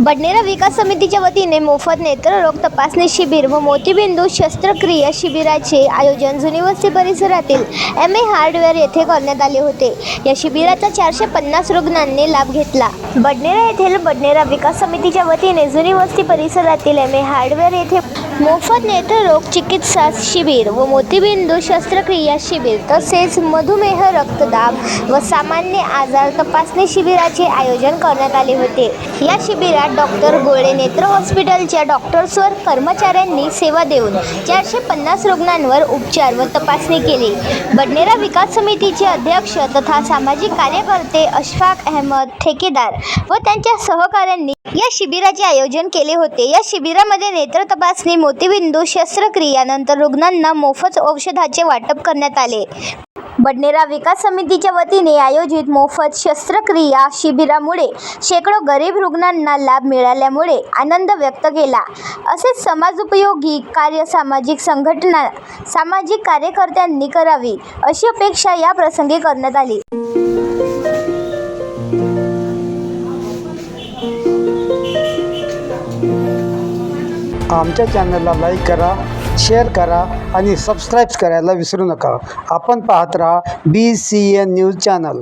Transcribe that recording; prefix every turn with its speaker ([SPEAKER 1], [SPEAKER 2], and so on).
[SPEAKER 1] बडनेरा विकास समितीच्या वतीने मोफत नेत्ररोग तपासणी शिबिर व मोतीबिंदू शस्त्रक्रिया शिबिराचे आयोजन जुनी वस्ती परिसरातील एम ए हार्डवेअर येथे करण्यात आले होते. या शिबिराचा चारशे पन्नास रुग्णांनी लाभ घेतला. बडनेरा येथील बडनेरा विकास समितीच्या वतीने जुनी वस्ती परिसरातील एम ए हार्डवेअर येथे मोफत नेत्ररोग चिकित्सा शिबिर व मोतीबिंदू शस्त्रक्रिया शिबिर तसेच मधुमेह रक्तदाब व सामान्य आजार तपासणी शिबिराचे आयोजन करण्यात आले होते. या शिबिरात डॉक्टर गोळे नेत्र हॉस्पिटलच्या डॉक्टर्सवर कर्मचाऱ्यांनी सेवा देऊन चारशे पन्नास रुग्णांवर उपचार व तपासणी केली. बडनेरा विकास समितीचे अध्यक्ष तथा सामाजिक कार्यकर्ते अशफाक अहमद ठेकेदार व त्यांच्या सहकाऱ्यांनी या शिबिराचे आयोजन केले होते. या शिबिरामध्ये नेत्र तपासणी मोतीबिंदू शस्त्रक्रिया नंतर रुग्णांना मोफत औषधाचे वाटप करण्यात आले. बडनेरा विकास समितीच्या वतीने आयोजित मोफत शस्त्रक्रिया शिबिरामुळे शेकडो गरीब रुग्णांना लाभ मिळाल्यामुळे आनंद व्यक्त केला. असेच समाजोपयोगी कार्य सामाजिक संघटना सामाजिक कार्यकर्त्यांनी करावी अशी अपेक्षा या प्रसंगी करण्यात आली.
[SPEAKER 2] आमच्या चॅनलला लाईक करा शेअर करा आणि सबस्क्राईब करायला विसरू नका. आपण पाहत राहा B C N news channel